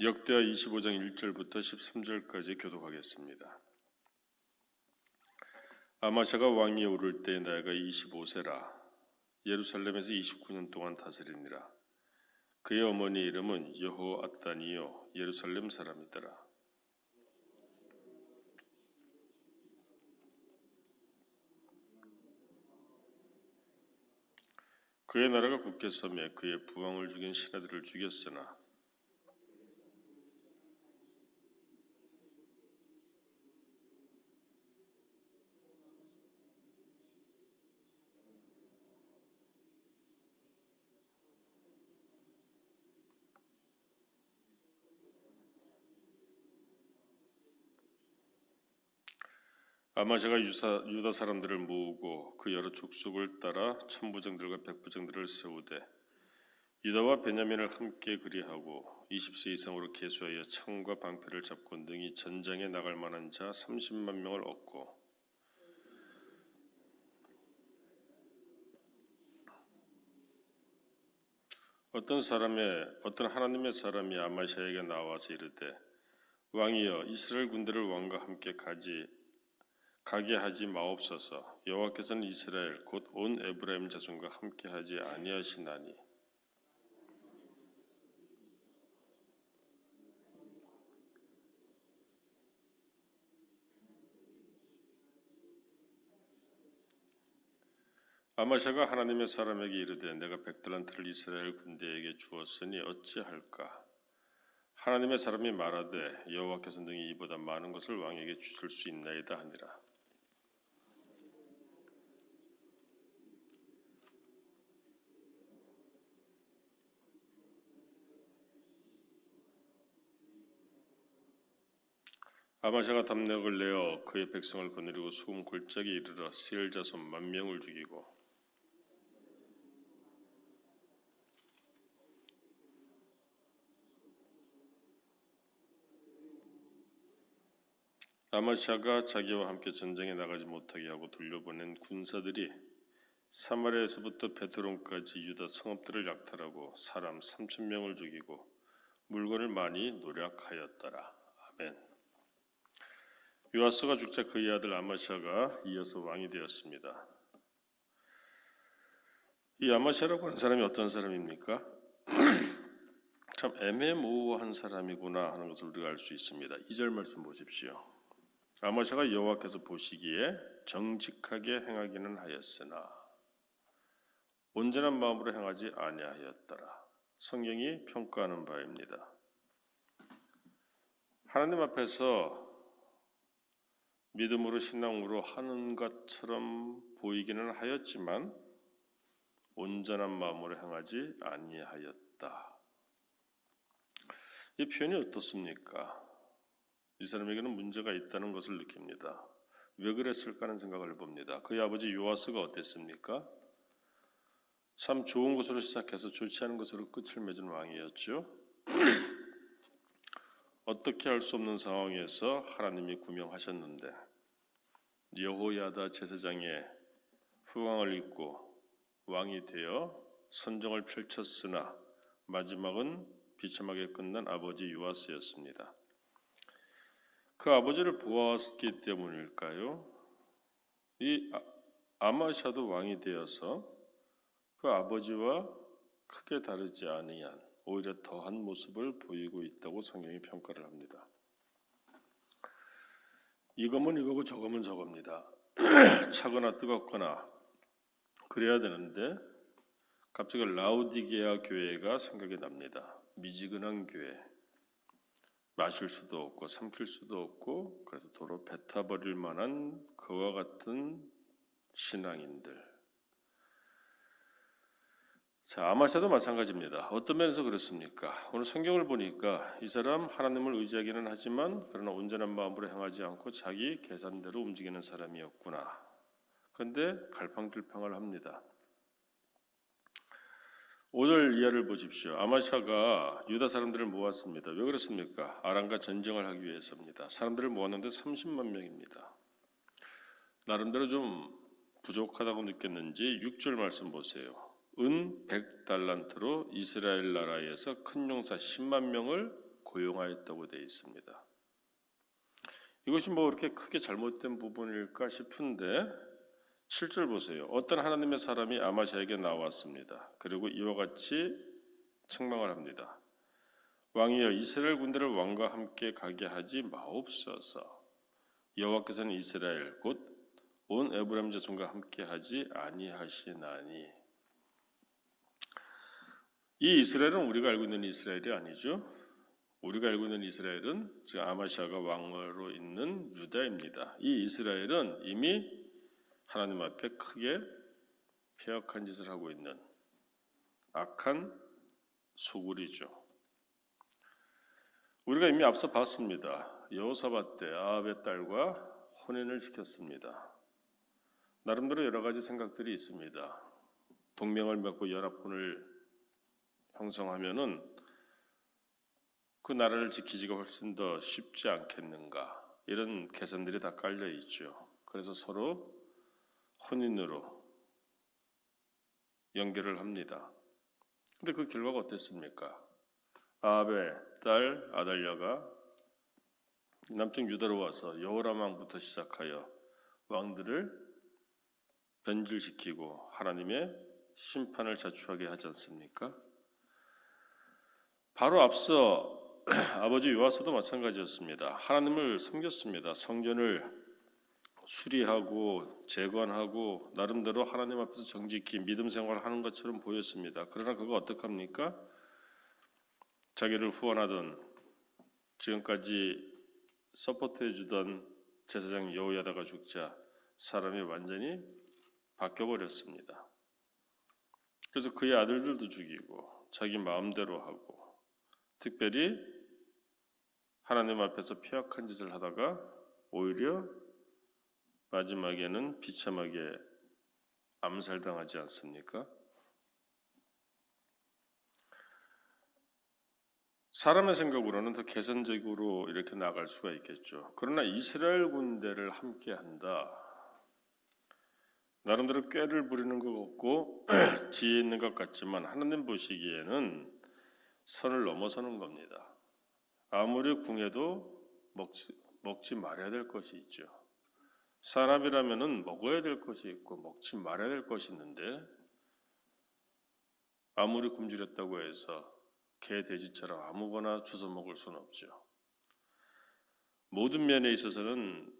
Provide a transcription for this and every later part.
역대하 25장 1절부터 13절까지 교독하겠습니다. 아마샤가 왕위에 오를 때 나이가 25세라. 예루살렘에서 29년 동안 다스리니라. 그의 어머니 이름은 여호아단이요. 예루살렘 사람이더라. 그의 나라가 굳게 서매 그의 부왕을 죽인 신하들을 죽였으나 아마샤가 유사, 유다 사람들을 모으고 그 여러 족속을 따라 천부장들과 백부장들을 세우되 유다와 베냐민을 함께 그리하고 20세 이상으로 계수하여 창과 방패를 잡고 능히 전장에 나갈 만한 자 30만 명을 얻고 어떤 사람의 어떤 하나님의 사람이 아마샤에게 나와서 이르되 왕이여 이스라엘 군대를 왕과 함께 가지 가게 하지 마옵소서. 여호와께서는 이스라엘 곧 온 에브라임 자손과 함께 하지 아니하시나니. 아마샤가 하나님의 사람에게 이르되 내가 백달란트를 이스라엘 군대에게 주었으니 어찌할까? 하나님의 사람이 말하되 여호와께서 능히 이보다 많은 것을 왕에게 주실 수 있나이다 하니라 아마샤가 담력을 내어 그의 백성을 거느리고 소금 골짜기에 이르러 스엘 자손 만 명을 죽이고 아마샤가 자기와 함께 전쟁에 나가지 못하게 하고 돌려보낸 군사들이 사마리아에서부터 베드론까지 유다 성읍들을 약탈하고 사람 3천 명을 죽이고 물건을 많이 노력하였더라. 아멘. 요아스가 죽자 그의 아들 아마샤가 이어서 왕이 되었습니다. 이 아마샤라고 하는 사람이 어떤 사람입니까? 참 애매모호한 사람이구나 하는 것을 우리가 알 수 있습니다. 2절 말씀 보십시오. 아마샤가 여호와께서 보시기에 정직하게 행하기는 하였으나 온전한 마음으로 행하지 아니하였더라. 성경이 평가하는 바입니다. 하나님 앞에서 믿음으로 신앙으로 하는 것처럼 보이기는 하였지만 온전한 마음으로 행하지 아니하였다. 이 표현이 어떻습니까? 이 사람에게는 문제가 있다는 것을 느낍니다. 왜 그랬을까 하는 생각을 해봅니다. 그의 아버지 요아스가 어땠습니까? 참 좋은 것으로 시작해서 좋지 않은 것으로 끝을 맺은 왕이었죠. 어떻게 할 수 없는 상황에서 하나님이 구명하셨는데 여호야다 제사장의 후광을 입고 왕이 되어 선정을 펼쳤으나 마지막은 비참하게 끝난 아버지 요아스였습니다. 그 아버지를 보았기 때문일까요? 이 아- 아마샤도 왕이 되어서 그 아버지와 크게 다르지 아니한 오히려 더한 모습을 보이고 있다고 성경이 평가를 합니다. 이거면 이거고 저거면 저겁니다. 차거나 뜨겁거나 그래야 되는데 갑자기 라우디게아 교회가 생각이 납니다. 미지근한 교회. 마실 수도 없고 삼킬 수도 없고 그래서 도로 뱉어버릴 만한 그와 같은 신앙인들. 자 아마샤도 마찬가지입니다. 어떤 면에서 그렇습니까? 오늘 성경을 보니까 이 사람 하나님을 의지하기는 하지만 그러나 온전한 마음으로 행하지 않고 자기 계산대로 움직이는 사람이었구나. 그런데 갈팡질팡을 합니다. 5절 이하를 보십시오. 아마샤가 유다 사람들을 모았습니다. 왜 그렇습니까? 아람과 전쟁을 하기 위해서입니다. 사람들을 모았는데 30만 명입니다. 나름대로 좀 부족하다고 느꼈는지 6절 말씀 보세요. 은 100달란트로 이스라엘 나라에서 큰 용사 10만 명을 고용하였다고 되어 있습니다. 이것이 뭐 그렇게 크게 잘못된 부분일까 싶은데 7절 보세요. 어떤 하나님의 사람이 아마샤에게 나왔습니다. 그리고 이와 같이 책망을 합니다. 왕이여 이스라엘 군대를 왕과 함께 가게 하지 마옵소서. 여호와께서는 이스라엘 곧 온 에브라임 자손과 함께 하지 아니하시나니. 이 이스라엘은 우리가 알고 있는 이스라엘이 아니죠. 우리가 알고 있는 이스라엘은 지금 아마시아가 왕으로 있는 유다입니다. 이 이스라엘은 이미 하나님 앞에 크게 폐역한 짓을 하고 있는 악한 소굴이죠. 우리가 이미 앞서 봤습니다. 여호사밧 때 아합의 딸과 혼인을 시켰습니다. 나름대로 여러 가지 생각들이 있습니다. 동맹을 맺고 연합군을 형성하면은 그 나라를 지키기가 훨씬 더 쉽지 않겠는가 이런 계산들이 다 깔려 있죠. 그래서 서로 혼인으로 연결을 합니다. 근데 그 결과가 어땠습니까? 아합의 딸 아달랴가 남쪽 유다로 와서 여호람 왕부터 시작하여 왕들을 변질시키고 하나님의 심판을 자초하게 하지 않습니까? 바로 앞서 아버지 요아스도 마찬가지였습니다. 하나님을 섬겼습니다. 성전을 수리하고 재건하고 나름대로 하나님 앞에서 정직히 믿음 생활을 하는 것처럼 보였습니다. 그러나 그거 어떡합니까? 자기를 후원하던 지금까지 서포트해 주던 제사장 여호야다가 죽자 사람이 완전히 바뀌어 버렸습니다. 그래서 그의 아들들도 죽이고 자기 마음대로 하고 특별히 하나님 앞에서 폐악한 짓을 하다가 오히려 마지막에는 비참하게 암살당하지 않습니까? 사람의 생각으로는 더 개선적으로 이렇게 나갈 수가 있겠죠. 그러나 이스라엘 군대를 함께 한다. 나름대로 꾀를 부리는 것 같고 지혜 있는 것 같지만 하나님 보시기에는 선을 넘어서는 겁니다. 아무리 궁해도 먹지, 먹지 말아야 될 것이 있죠. 사람이라면은 먹어야 될 것이 있고 먹지 말아야 될 것이 있는데 아무리 굶주렸다고 해서 개 돼지처럼 아무거나 주워 먹을 수는 없죠. 모든 면에 있어서는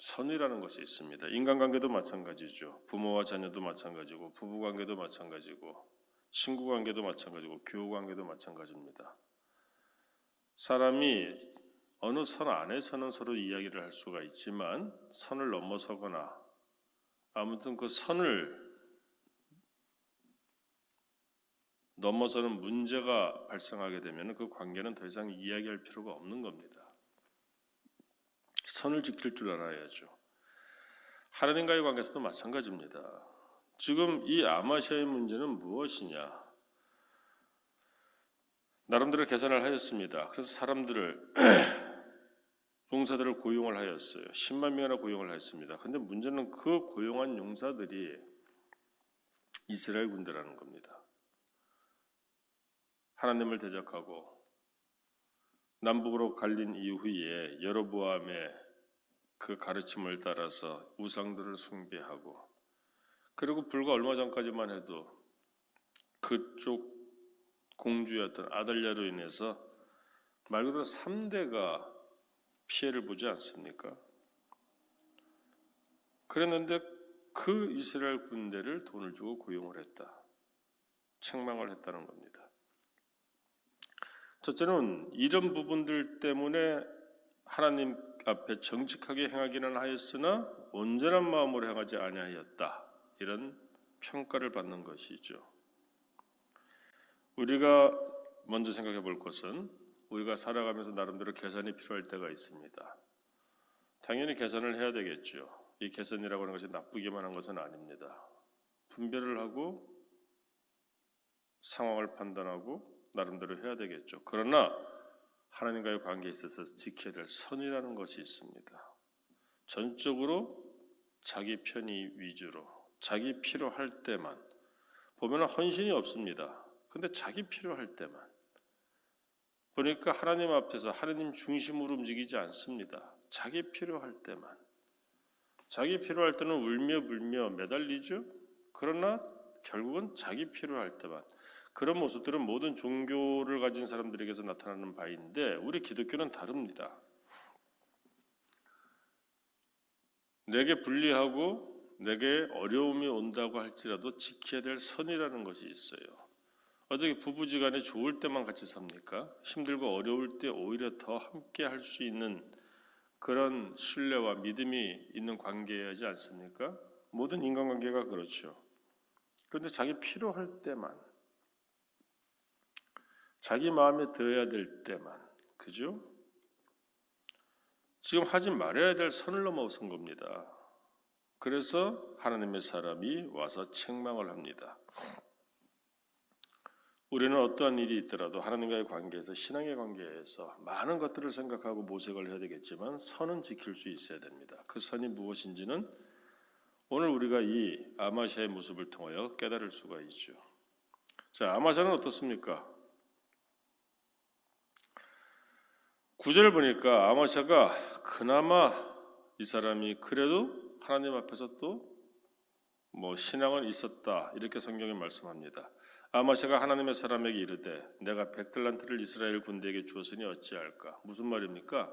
선이라는 것이 있습니다. 인간관계도 마찬가지죠. 부모와 자녀도 마찬가지고 부부관계도 마찬가지고 친구 관계도 마찬가지고 교우 관계도 마찬가지입니다. 사람이 어느 선 안에서는 서로 이야기를 할 수가 있지만 선을 넘어서거나 아무튼 그 선을 넘어서는 문제가 발생하게 되면 그 관계는 더 이상 이야기할 필요가 없는 겁니다. 선을 지킬 줄 알아야죠. 하나님과의 관계에서도 마찬가지입니다. 지금 이 아마시아의 문제는 무엇이냐? 나름대로 계산을 하였습니다. 그래서 사람들을 용사들을 고용을 하였어요. 10만 명이나 고용을 하였습니다. 근데 문제는 그 고용한 용사들이 이스라엘 군대라는 겁니다. 하나님을 대적하고 남북으로 갈린 이후에 여로보암의 그 가르침을 따라서 우상들을 숭배하고 그리고 불과 얼마 전까지만 해도 그쪽 공주였던 아달랴로 인해서 말 그대로 3대가 피해를 보지 않습니까? 그랬는데 그 이스라엘 군대를 돈을 주고 고용을 했다. 책망을 했다는 겁니다. 첫째는 이런 부분들 때문에 하나님 앞에 정직하게 행하기는 하였으나 온전한 마음으로 행하지 아니하였다. 이런 평가를 받는 것이죠. 우리가 먼저 생각해 볼 것은 우리가 살아가면서 나름대로 계산이 필요할 때가 있습니다. 당연히 계산을 해야 되겠죠. 이 계산이라고 하는 것이 나쁘기만 한 것은 아닙니다. 분별을 하고 상황을 판단하고 나름대로 해야 되겠죠. 그러나 하나님과의 관계에 있어서 지켜야 될 선이라는 것이 있습니다. 전적으로 자기 편의 위주로 자기 필요할 때만 보면 헌신이 없습니다. 근데 자기 필요할 때만 보니까 하나님 앞에서 하나님 중심으로 움직이지 않습니다. 자기 필요할 때만. 자기 필요할 때는 울며 불며 매달리죠. 그러나 결국은 자기 필요할 때만. 그런 모습들은 모든 종교를 가진 사람들에게서 나타나는 바인데 우리 기독교는 다릅니다. 내게 불리하고 내게 어려움이 온다고 할지라도 지켜야 될 선이라는 것이 있어요. 어떻게 부부지간에 좋을 때만 같이 삽니까? 힘들고 어려울 때 오히려 더 함께 할 수 있는 그런 신뢰와 믿음이 있는 관계이지 않습니까? 모든 인간관계가 그렇죠. 그런데 자기 필요할 때만, 자기 마음에 들어야 될 때만, 그죠? 지금 하지 말아야 될 선을 넘어선 겁니다. 그래서 하나님의 사람이 와서 책망을 합니다. 우리는 어떠한 일이 있더라도 하나님과의 관계에서 신앙의 관계에서 많은 것들을 생각하고 모색을 해야 되겠지만 선은 지킬 수 있어야 됩니다. 그 선이 무엇인지는 오늘 우리가 이 아마샤의 모습을 통하여 깨달을 수가 있죠. 자, 아마샤는 어떻습니까? 구절을 보니까 아마샤가 그나마 이 사람이 그래도 하나님 앞에서 또 뭐 신앙은 있었다 이렇게 성경에 말씀합니다. 아마샤가 하나님의 사람에게 이르되 내가 백달란트를 이스라엘 군대에게 주었으니 어찌할까? 무슨 말입니까?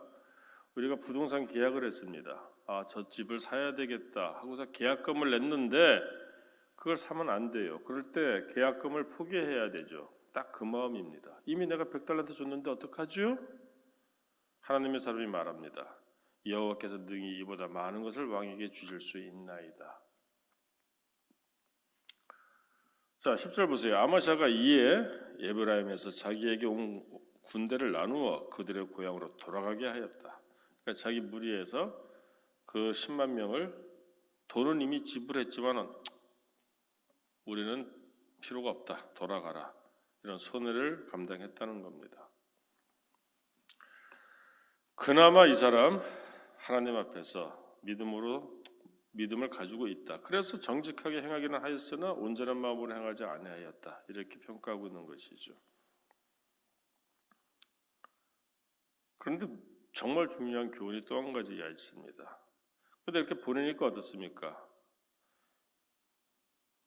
우리가 부동산 계약을 했습니다. 아, 저 집을 사야 되겠다 하고서 계약금을 냈는데 그걸 사면 안 돼요. 그럴 때 계약금을 포기해야 되죠. 딱 그 마음입니다. 이미 내가 백달란트 줬는데 어떡하죠? 하나님의 사람이 말합니다. 여호와께서 능히 이보다 많은 것을 왕에게 주실 수 있나이다. 자, 10절 보세요. 아마샤가 이에 예브라임에서 자기에게 온 군대를 나누어 그들의 고향으로 돌아가게 하였다. 그러니까 자기 무리에서 그 10만 명을 돈은 이미 지불했지만은 우리는 필요가 없다. 돌아가라. 이런 손해를 감당했다는 겁니다. 그나마 이 사람 하나님 앞에서 믿음으로 믿음을 가지고 있다. 그래서 정직하게 행하기는 하였으나 온전한 마음으로 행하지 아니하였다. 이렇게 평가하고 있는 것이죠. 그런데 정말 중요한 교훈이 또 한 가지가 있습니다. 그런데 이렇게 보내니까 어떻습니까?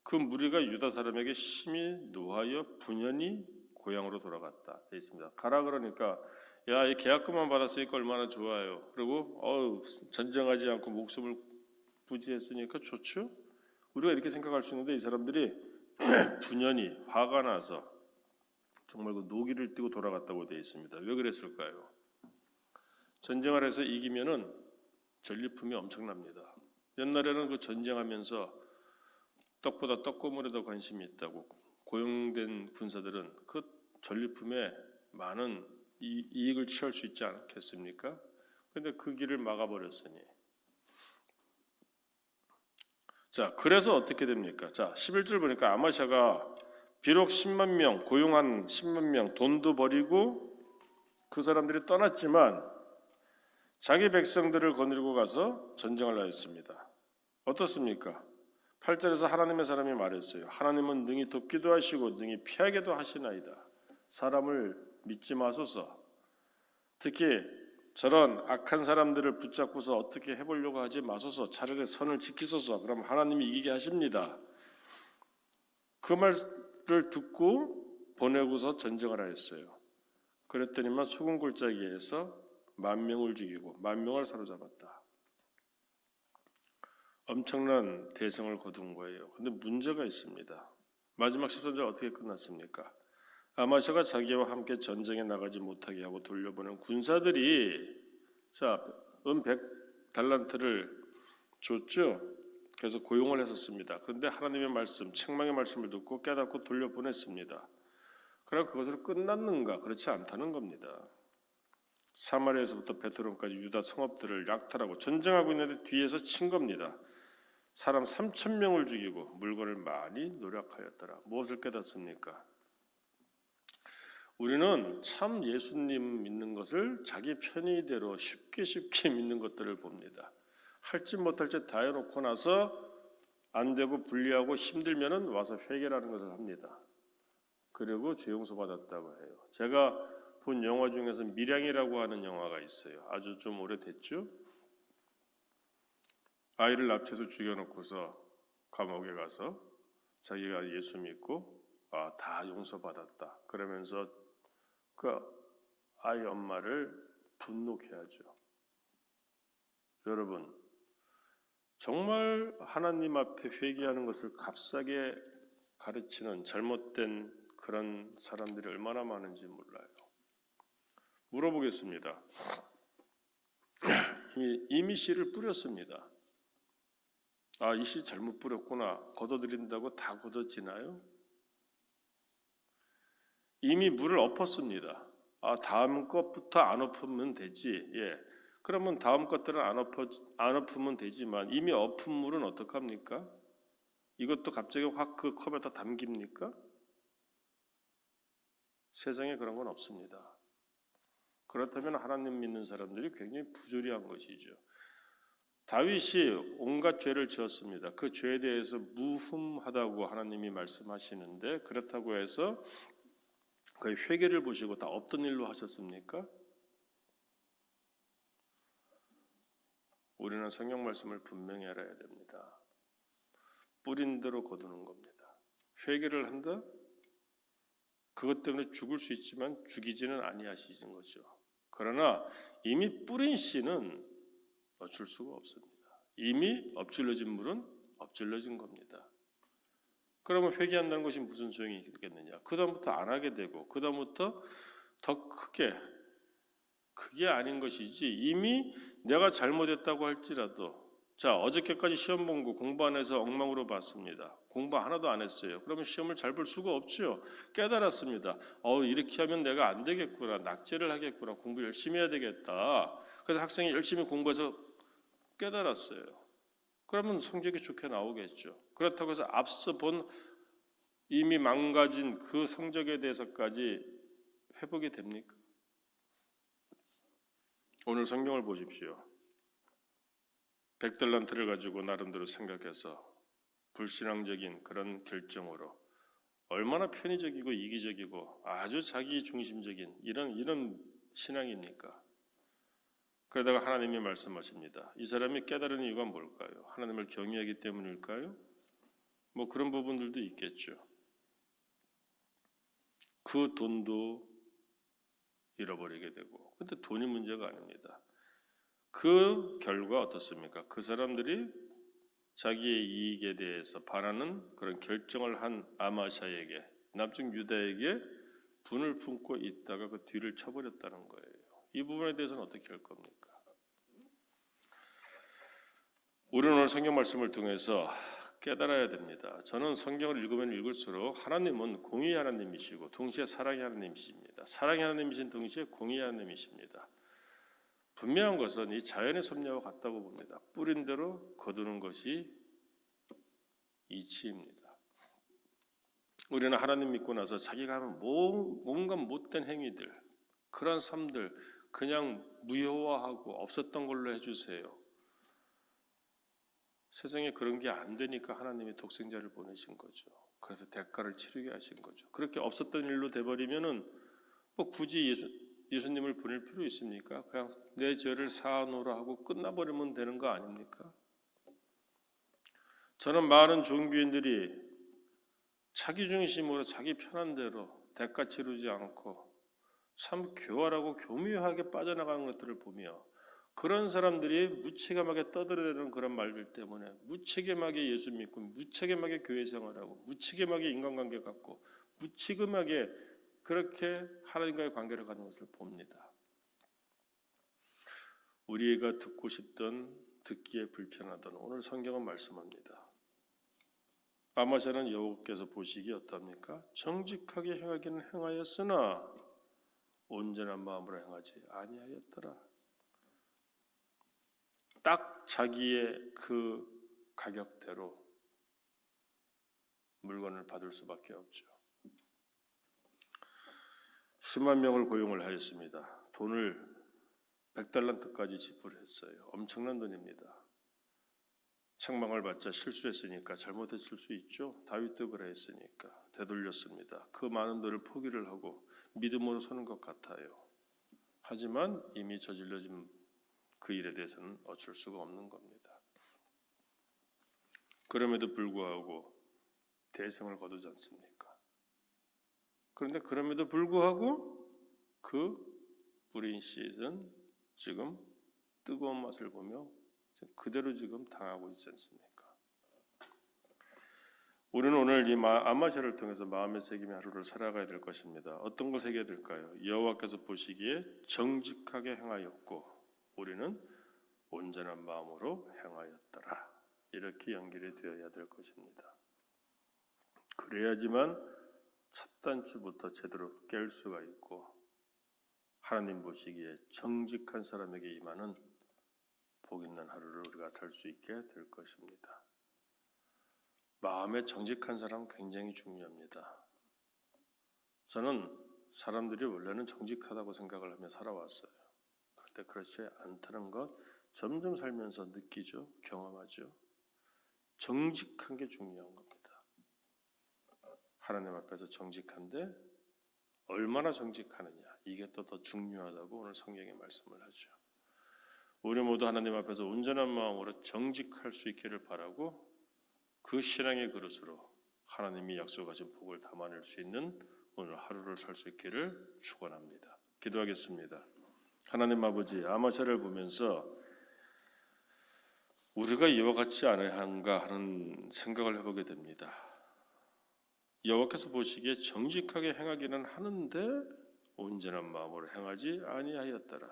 그 무리가 유다 사람에게 심히 노하여 분연히 고향으로 돌아갔다. 돼 있습니다. 가라 그러니까 야, 이 계약금만 받았으니까 얼마나 좋아요. 그리고 어우, 전쟁하지 않고 목숨을 부지했으니까 좋죠. 우리가 이렇게 생각할 수 있는데 이 사람들이 분연히 화가 나서 정말 그 노기를 띠고 돌아갔다고 되어 있습니다. 왜 그랬을까요? 전쟁을 해서 이기면은 전리품이 엄청납니다. 옛날에는 그 전쟁하면서 떡보다 떡고물에 더 관심이 있다고 고용된 군사들은 그 전리품에 많은 이, 이익을 취할 수 있지 않겠습니까? 그런데 그 길을 막아버렸으니 자, 그래서 어떻게 됩니까? 자, 11절 보니까 아마샤가 비록 10만 명, 고용한 10만 명, 돈도 버리고 그 사람들이 떠났지만 자기 백성들을 거느리고 가서 전쟁을 하였습니다. 어떻습니까? 8절에서 하나님의 사람이 말했어요. 하나님은 능히 돕기도 하시고 능히 피하게도 하시나이다. 사람을 믿지 마소서. 특히 저런 악한 사람들을 붙잡고서 어떻게 해보려고 하지 마소서 차라리 선을 지키소서 그럼 하나님이 이기게 하십니다. 그 말을 듣고 보내고서 전쟁을 하였어요. 그랬더니만 소금 골짜기에서 만 명을 죽이고 만 명을 사로잡았다. 엄청난 대성을 거둔 거예요. 근데 문제가 있습니다. 마지막 13절 어떻게 끝났습니까? 아마샤가 자기와 함께 전쟁에 나가지 못하게 하고 돌려보낸 군사들이 자, 은 100달란트를 줬죠. 그래서 고용을 했었습니다. 그런데 하나님의 말씀, 책망의 말씀을 듣고 깨닫고 돌려보냈습니다. 그럼 그것으로 끝났는가? 그렇지 않다는 겁니다. 사마리아에서부터 베트론까지 유다 성읍들을 약탈하고 전쟁하고 있는데 뒤에서 친 겁니다. 사람 3천 명을 죽이고 물건을 많이 노력하였더라. 무엇을 깨닫습니까? 우리는 참 예수님 믿는 것을 자기 편의대로 쉽게 쉽게 믿는 것들을 봅니다. 할지 못할지 다 해놓고 나서 안 되고 불리하고 힘들면은 와서 회개라는 것을 합니다. 그리고 죄 용서 받았다고 해요. 제가 본 영화 중에서 밀양이라고 하는 영화가 있어요. 아주 좀 오래됐죠. 아이를 납치해서 죽여놓고서 감옥에 가서 자기가 예수 믿고 아, 다 용서받았다. 그러면서 그 아이 엄마를 분노케 하죠. 여러분, 정말 하나님 앞에 회개하는 것을 값싸게 가르치는 잘못된 그런 사람들이 얼마나 많은지 몰라요. 물어보겠습니다. 이미, 이미 씨를 뿌렸습니다. 아, 이 씨 잘못 뿌렸구나. 걷어들인다고 다 걷어지나요? 이미 물을 엎었습니다. 아, 다음 것부터 안 엎으면 되지. 예. 그러면 다음 것들은 안 엎어 안 엎으면 되지만 이미 엎은 물은 어떡합니까? 이것도 갑자기 확 그 컵에다 담깁니까? 세상에 그런 건 없습니다. 그렇다면 하나님 믿는 사람들이 굉장히 부조리한 것이죠. 다윗이 온갖 죄를 지었습니다. 그 죄에 대해서 무흠하다고 하나님이 말씀하시는데 그렇다고 해서 그 회개를 보시고 다 없던 일로 하셨습니까? 우리는 성경 말씀을 분명히 알아야 됩니다. 뿌린 대로 거두는 겁니다. 회개를 한다? 그것 때문에 죽을 수 있지만 죽이지는 아니하시는 거죠. 그러나 이미 뿌린 씨는 어쩔 수가 없습니다. 이미 엎질러진 물은 엎질러진 겁니다. 그러면 회개한다는 것이 무슨 소용이 있겠느냐? 그 다음부터 안 하게 되고 그 다음부터 더 크게 그게 아닌 것이지 이미 내가 잘못했다고 할지라도 자 어저께까지 시험 본 거 공부 안 해서 엉망으로 봤습니다. 공부 하나도 안 했어요. 그러면 시험을 잘 볼 수가 없죠. 깨달았습니다. 어 이렇게 하면 내가 안 되겠구나. 낙제를 하겠구나. 공부 열심히 해야 되겠다. 그래서 학생이 열심히 공부해서 깨달았어요. 그러면 성적이 좋게 나오겠죠. 그렇다고 해서 앞서 본 이미 망가진 그 성적에 대해서까지 회복이 됩니까? 오늘 성경을 보십시오. 백달란트를 가지고 나름대로 생각해서 불신앙적인 그런 결정으로 얼마나 편의적이고 이기적이고 아주 자기 중심적인 이런 이런 신앙입니까? 그러다가 하나님이 말씀하십니다. 이 사람이 깨달은 이유가 뭘까요? 하나님을 경외하기 때문일까요? 뭐 그런 부분들도 있겠죠. 그 돈도 잃어버리게 되고, 근데 돈이 문제가 아닙니다. 그 결과 어떻습니까? 그 사람들이 자기의 이익에 대해서 바라는 그런 결정을 한 아마샤에게 남쪽 유다에게 분을 품고 있다가 그 뒤를 쳐버렸다는 거예요. 이 부분에 대해서는 어떻게 할 겁니까? 우리는 오늘 성경 말씀을 통해서 깨달아야 됩니다. 저는 성경을 읽으면 읽을수록 하나님은 공의 하나님이시고 동시에 사랑의 하나님이십니다. 사랑의 하나님이신 동시에 공의 하나님이십니다. 분명한 것은 이 자연의 섭리와 같다고 봅니다. 뿌린 대로 거두는 것이 이치입니다. 우리는 하나님 믿고 나서 자기가 하는 뭔가 못된 행위들, 그런 삶들 그냥 무효화하고 없었던 걸로 해주세요. 세상에 그런 게 안 되니까 하나님이 독생자를 보내신 거죠. 그래서 대가를 치르게 하신 거죠. 그렇게 없었던 일로 돼버리면은 뭐 굳이 예수 예수님을 보낼 필요 있습니까? 그냥 내 죄를 사하노라 하고 끝나버리면 되는 거 아닙니까? 저는 많은 종교인들이 자기 중심으로 자기 편한 대로 대가 치르지 않고 참 교활하고 교묘하게 빠져나가는 것들을 보며 그런 사람들이 무책임하게 떠들어대는 그런 말들 때문에 무책임하게 예수 믿고 무책임하게 교회 생활하고 무책임하게 인간관계 갖고 무책임하게 그렇게 하나님과의 관계를 갖는 것을 봅니다. 우리가 듣고 싶던 듣기에 불편하던 오늘 성경은 말씀합니다. 아마샤는 여호께서 보시기 어떻습니까? 정직하게 행하기는 행하였으나 온전한 마음으로 행하지 아니하였더라. 딱 자기의 그 가격대로 물건을 받을 수밖에 없죠. 수만 명을 고용을 하였습니다. 돈을 100달란트까지 지불했어요. 엄청난 돈입니다. 책망을 받자 실수했으니까 잘못했을 수 있죠. 다윗도 그래 했으니까 되돌렸습니다. 그 많은 돈을 포기를 하고 믿음으로 서는 것 같아요. 하지만 이미 저질러진 그 일에 대해서는 어쩔 수가 없는 겁니다. 그럼에도 불구하고 대성을 거두지 않습니까? 그런데 그럼에도 불구하고 그 뿌린 씨는 지금 뜨거운 맛을 보며 그대로 지금 당하고 있지 않습니까? 우리는 오늘 이 마- 아마샤를 통해서 마음의 새김의 하루를 살아가야 될 것입니다. 어떤 걸 새겨야 될까요? 여호와께서 보시기에 정직하게 행하였고 우리는 온전한 마음으로 행하였더라. 이렇게 연결이 되어야 될 것입니다. 그래야지만 첫 단추부터 제대로 깰 수가 있고 하나님 보시기에 정직한 사람에게 임하는 복 있는 하루를 우리가 살 수 있게 될 것입니다. 마음에 정직한 사람 굉장히 중요합니다. 저는 사람들이 원래는 정직하다고 생각을 하며 살아왔어요. 그런데 그렇지 않다는 것 점점 살면서 느끼죠, 경험하죠. 정직한 게 중요한 겁니다. 하나님 앞에서 정직한데 얼마나 정직하느냐 이게 또 더 중요하다고 오늘 성경에 말씀을 하죠. 우리 모두 하나님 앞에서 온전한 마음으로 정직할 수 있기를 바라고 그 신앙의 그릇으로 하나님이 약속하신 복을 담아낼 수 있는 오늘 하루를 살 수 있기를 축원합니다. 기도하겠습니다. 하나님 아버지 아마샤를 보면서 우리가 이와 같지 않아야 한가 하는 생각을 해보게 됩니다. 여호와께서 보시기에 정직하게 행하기는 하는데 온전한 마음으로 행하지 아니하였더라.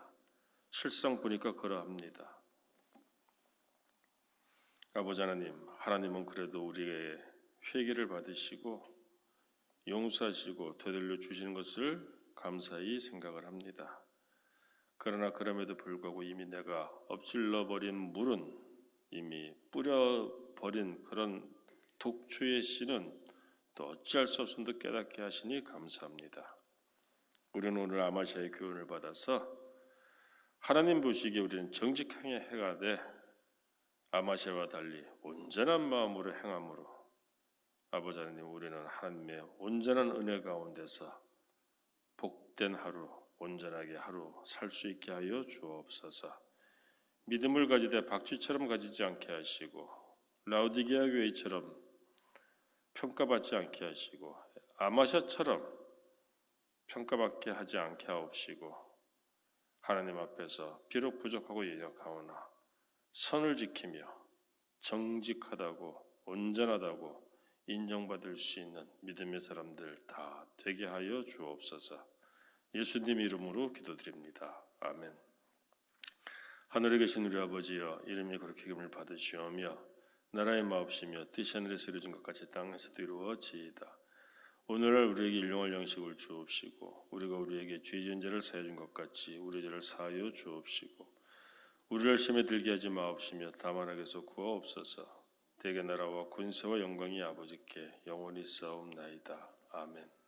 실상 보니까 그러합니다. 아버지 하나님, 하나님은 그래도 우리의 회개를 받으시고 용서하시고 되돌려 주시는 것을 감사히 생각을 합니다. 그러나 그럼에도 불구하고 이미 내가 엎질러 버린 물은 이미 뿌려 버린 그런 독초의 씨는 또 어찌할 수 없음도 깨닫게 하시니 감사합니다. 우리는 오늘 아마샤의 교훈을 받아서 하나님 보시기에 우리는 정직하게 해가 돼 아마샤와 달리 온전한 마음으로 행함으로 아버지 하나님 우리는 하나님의 온전한 은혜 가운데서 복된 하루 온전하게 하루 살 수 있게 하여 주옵소서. 믿음을 가지되 박쥐처럼 가지지 않게 하시고 라우디게아 교회처럼 평가받지 않게 하시고 아마샤처럼 평가받게 하지 않게 하옵시고 하나님 앞에서 비록 부족하고 예력하오나 선을 지키며 정직하다고 온전하다고 인정받을 수 있는 믿음의 사람들 다 되게 하여 주옵소서. 예수님 이름으로 기도드립니다. 아멘. 하늘에 계신 우리 아버지여 이름이 그렇게 기름을 받으시오며 나라의 마옵시며 뜻이 하늘에서 이루어진 것 같이 땅에서도 이루어지이다. 오늘날 우리에게 일용할 양식을 주옵시고 우리가 우리에게 죄 지은 자를 사해 준 것 같이 우리 죄를 사하여 주옵시고 우리를 심에 들게 하지 마옵시며 다만 악에서 구하옵소서 대개 나라와 군세와 영광이 아버지께 영원히 싸움나이다. 아멘.